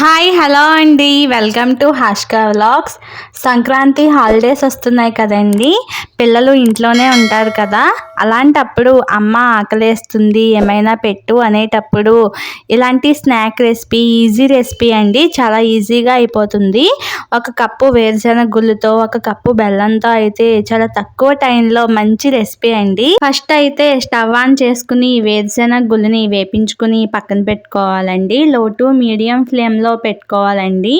Hi hello అండి. Welcome to Hashka vlogs. Sankranti holidays వస్తున్నాయి కదండి. పిల్లలు ఇంట్లోనే ఉంటారు కదా. అలాంటప్పుడు అమ్మ ఆకలేస్తుంది ఏమైనా పెట్టు అనేటప్పుడు ఇలాంటి స్నాక్ రెసిపీ ఈజీ రెసిపీ అండి. చాలా ఈజీగా అయిపోతుంది. ఒక కప్పు వేరుశెనగ గుళ్ళతో ఒక కప్పు బెల్లంతో అయితే చాలా తక్కువ టైంలో మంచి రెసిపీ అండి. ఫస్ట్ అయితే స్టవ్ ఆన్ చేసుకుని వేరుశెనగ గుళ్ళని వేపించుకుని పక్కన పెట్టుకోవాలండి. లో టు మీడియం ఫ్లేమ్లో ఫ్లేమ్లో పెట్టుకోవాలండి.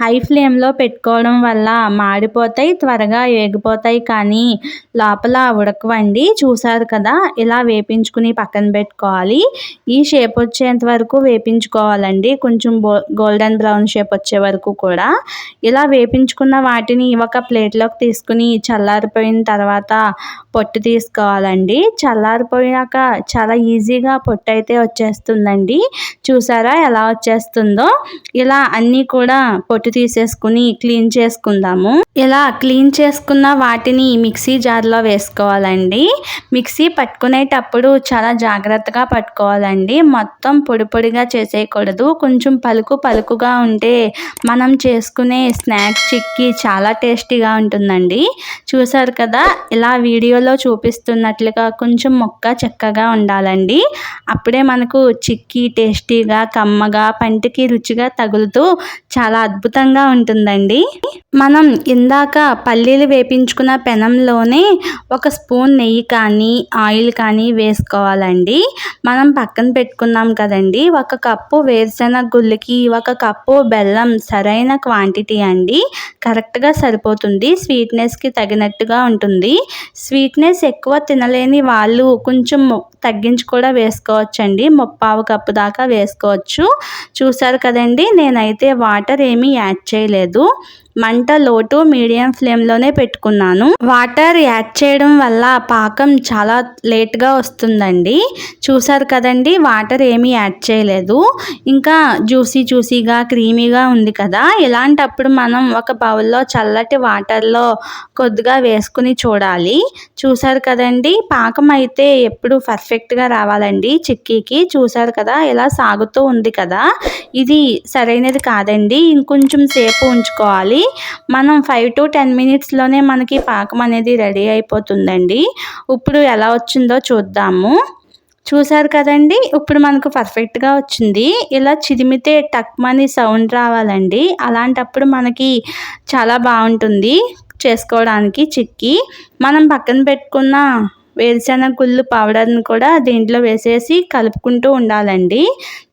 హై ఫ్లేమ్లో పెట్టుకోవడం వల్ల మాడిపోతాయి త్వరగా వేగిపోతాయి కానీ లోపల ఉడకవండి. చూసారు కదా ఇలా వేపించుకుని పక్కన పెట్టుకోవాలి. ఈ షేప్ వచ్చేంత వరకు వేపించుకోవాలండి. కొంచెం గోల్డెన్ బ్రౌన్ షేప్ వచ్చే వరకు కూడా. ఇలా వేపించుకున్న వాటిని ఒక ప్లేట్లోకి తీసుకుని చల్లారిపోయిన తర్వాత పొట్టు తీసుకోవాలండి. చల్లారిపోయాక చాలా ఈజీగా పొట్టు అయితే వచ్చేస్తుందండి. చూసారా ఎలా వచ్చేస్తుందో? ఇలా అన్నీ కూడా పొట్టు తీసేసుకుని క్లీన్ చేసుకుందాము. ఇలా క్లీన్ చేసుకున్న వాటిని మిక్సీ జార్లో వేసుకోవాలండి. మిక్సీ పట్టుకునేటప్పుడు చాలా జాగ్రత్తగా పట్టుకోవాలండి. మొత్తం పొడి పొడిగా చేసేయకూడదు. కొంచెం పలుకు పలుకుగా ఉంటే మనం చేసుకునే స్నాక్ చిక్కి చాలా టేస్టీగా ఉంటుందండి. చూసారు కదా ఇలా వీడియోలో చూపిస్తున్నట్లుగా కొంచెం మొక్క చక్కగా ఉండాలండి. అప్పుడే మనకు చిక్కి టేస్టీగా కమ్మగా పంటికి రుచిగా తగులుతూ చాలా అద్భుతంగా ఉంటుందండి. మనం ఇందాక పల్లీలు వేపించుకున్న పెనంలోనే ఒక స్పూన్ నెయ్యి కానీ ఆయిల్ కానీ వేసుకోవాలండి. మనం పక్కన పెట్టుకున్నాం కదండి ఒక కప్పు వేరుశెనగ గుళ్ళకి ఒక కప్పు బెల్లం సరైన క్వాంటిటీ అండి. కరెక్ట్గా సరిపోతుంది స్వీట్నెస్కి తగినట్టుగా ఉంటుంది. స్వీట్నెస్ ఎక్కువ తినలేని వాళ్ళు కొంచెం తగ్గించి కూడా వేసుకోవచ్చండి. ముప్పావు కప్పు దాకా వేసుకోవచ్చు. చూసారు కదండి నేనైతే వాటర్ ఏమీ యాడ్ చేయలేదు. మంట లోటు మీడియం ఫ్లేమ్లోనే పెట్టుకున్నాను. వాటర్ యాడ్ చేయడం వల్ల పాకం చాలా లేట్గా వస్తుందండి. చూసారు కదండి వాటర్ ఏమీ యాడ్ చేయలేదు. ఇంకా జ్యూసీ జ్యూసీగా క్రీమీగా ఉంది కదా. ఇలాంటప్పుడు మనం ఒక బౌల్లో చల్లటి వాటర్లో కొద్దిగా వేసుకుని చూడాలి. చూసారు కదండి పాకం అయితే ఎప్పుడు పర్ఫెక్ట్గా రావాలండి చిక్కీకి. చూసారు కదా ఇలా సాగుతూ ఉంది కదా. ఇది సరైనది కాదండి. ఇంకొంచెం సేపు ఉంచుకోవాలి. మనం ఫైవ్ టు టెన్ మినిట్స్లోనే మనకి పాకం అనేది రెడీ అయిపోతుందండి. ఇప్పుడు ఎలా వచ్చిందో చూద్దాము. చూసారు కదండి? ఇప్పుడు మనకు పర్ఫెక్ట్గా వచ్చింది. ఇలా చిదిమితే టక్మని సౌండ్ రావాలండి. అలాంటప్పుడు మనకి చాలా బాగుంటుంది చేసుకోవడానికి చిక్కి. మనం పక్కన పెట్టుకున్న వేరుశెనగ గుళ్ళు పౌడర్ని కూడా దీంట్లో వేసేసి కలుపుకుంటూ ఉండాలండి.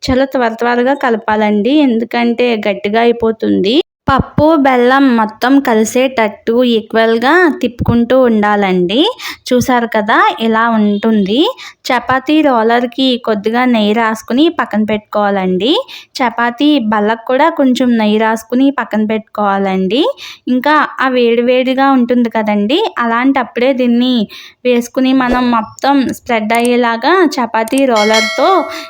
చాలా త్వర త్వరగా కలపాలండి. ఎందుకంటే గట్టిగా అయిపోతుంది. పప్పు బెల్లం మొత్తం కలిసేటట్టు ఈక్వల్గా తిప్పుకుంటూ ఉండాలండి. చూసారు కదా ఇలా ఉంటుంది. చపాతీ రోలర్కి కొద్దిగా నెయ్యి రాసుకుని పక్కన పెట్టుకోవాలండి. చపాతీ బల్లకు కూడా కొంచెం నెయ్యి రాసుకుని పక్కన పెట్టుకోవాలండి. ఇంకా ఆ వేడివేడిగా ఉంటుంది కదండి అలాంటప్పుడే దీన్ని వేసుకుని మనం మొత్తం స్ప్రెడ్ అయ్యేలాగా చపాతీ రోలర్తో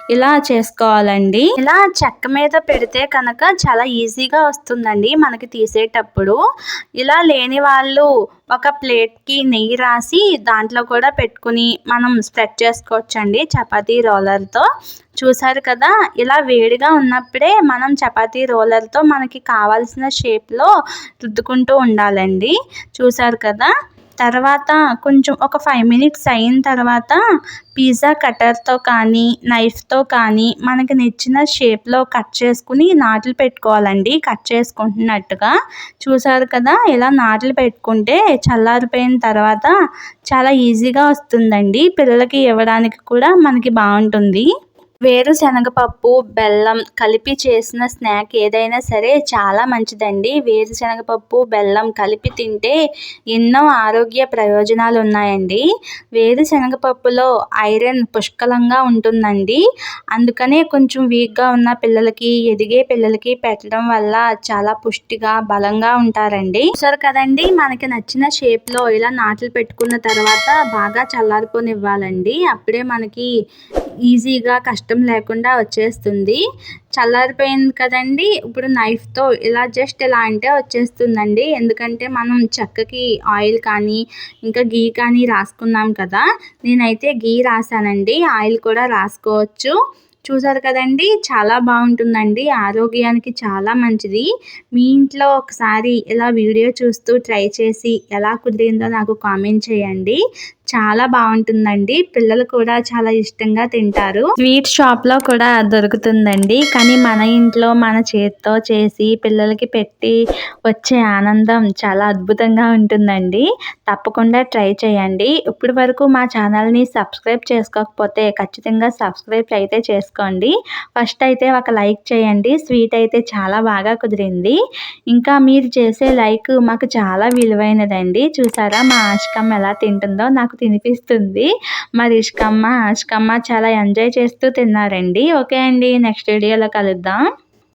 ఇలా చేసుకోవాలండి. ఇలా చెక్క మీద పెడితే కనుక చాలా ఈజీగా వస్తుందండి. మనకి తీసేటప్పుడు ఇలా లేని వాళ్ళు ఒక ప్లేట్కి నెయ్యి రాసి దాంట్లో కూడా పెట్టుకుని మనం స్ప్రెడ్ చేసుకోవచ్చండి చపాతీ రోలర్తో. చూసారు కదా? ఇలా వేడిగా ఉన్నప్పుడే మనం చపాతీ రోలర్తో మనకి కావాల్సిన షేప్లో రుద్దుకుంటూ ఉండాలండి. చూసారు కదా? తర్వాత కొంచెం ఒక ఫైవ్ మినిట్స్ అయిన తర్వాత పిజ్జా కట్టర్తో కానీ నైఫ్తో కానీ మనకి నచ్చిన షేప్లో కట్ చేసుకుని నాట్లు పెట్టుకోవాలండి. కట్ చేసుకుంటున్నట్టుగా. చూసారు కదా ఇలా నాట్లు పెట్టుకుంటే చల్లారిపోయిన తర్వాత చాలా ఈజీగా వస్తుందండి. పిల్లలకి ఇవ్వడానికి కూడా మనకి బాగుంటుంది. వేరుశనగపప్పు బెల్లం కలిపి చేసిన స్నాక్ ఏదైనా సరే చాలా మంచిదండి. వేరుశనగపప్పు బెల్లం కలిపి తింటే ఎన్నో ఆరోగ్య ప్రయోజనాలు ఉన్నాయండి వేరుశనగపప్పులో ఐరన్ పుష్కలంగా ఉంటుందండి. అందుకనే కొంచెం వీక్గా ఉన్న పిల్లలకి ఎదిగే పిల్లలకి పెట్టడం వల్ల చాలా పుష్టిగా బలంగా ఉంటారండి. సరే కదండి మనకి నచ్చిన షేప్లో ఇలా నాట్లు పెట్టుకున్న తర్వాత బాగా చల్లారిపోనివ్వాలండి. అప్పుడే మనకి ఈజీగా కష్టం లేకుండా వచ్చేస్తుంది. చల్లారిపోయింది కదండి. ఇప్పుడు నైఫ్తో ఇలా జస్ట్ ఇలా అంటే వచ్చేస్తుందండి. ఎందుకంటే మనం చెక్కకి ఆయిల్ కానీ ఇంకా గీ కానీ రాసుకున్నాం కదా. నేనైతే గీ రాసానండి. ఆయిల్ కూడా రాసుకోవచ్చు. చూసారు కదండి? చాలా బాగుంటుందండి. ఆరోగ్యానికి చాలా మంచిది. మీ ఇంట్లో ఒకసారి ఇలా వీడియో చూస్తూ ట్రై చేసి ఎలా కుదిరిందో నాకు కామెంట్ చేయండి. చాలా బాగుంటుందండి. పిల్లలు కూడా చాలా ఇష్టంగా తింటారు. స్వీట్ షాప్లో కూడా దొరుకుతుందండి. కానీ మన ఇంట్లో మన చేతితో చేసి పిల్లలకి పెట్టి వచ్చే ఆనందం చాలా అద్భుతంగా ఉంటుందండి. తప్పకుండా ట్రై చేయండి. ఇప్పటి వరకు మా ఛానల్ని సబ్స్క్రైబ్ చేసుకోకపోతే ఖచ్చితంగా సబ్స్క్రైబ్ అయితే చేసుకోండి ఫస్ట్ అయితే ఒక లైక్ చేయండి. స్వీట్ అయితే చాలా బాగా కుదిరింది. ఇంకా మీరు చేసే లైక్ మాకు చాలా విలువైనదండి. చూసారా మా ఆశకమ్మ ఎలా తింటుందో నాకు తినిపిస్తుంది. మా రిష్కమ్మ ఆశకమ్మ చాలా ఎంజాయ్ చేస్తూ తిన్నారండి. ఓకే అండి. నెక్స్ట్ వీడియోలో కలుద్దాం.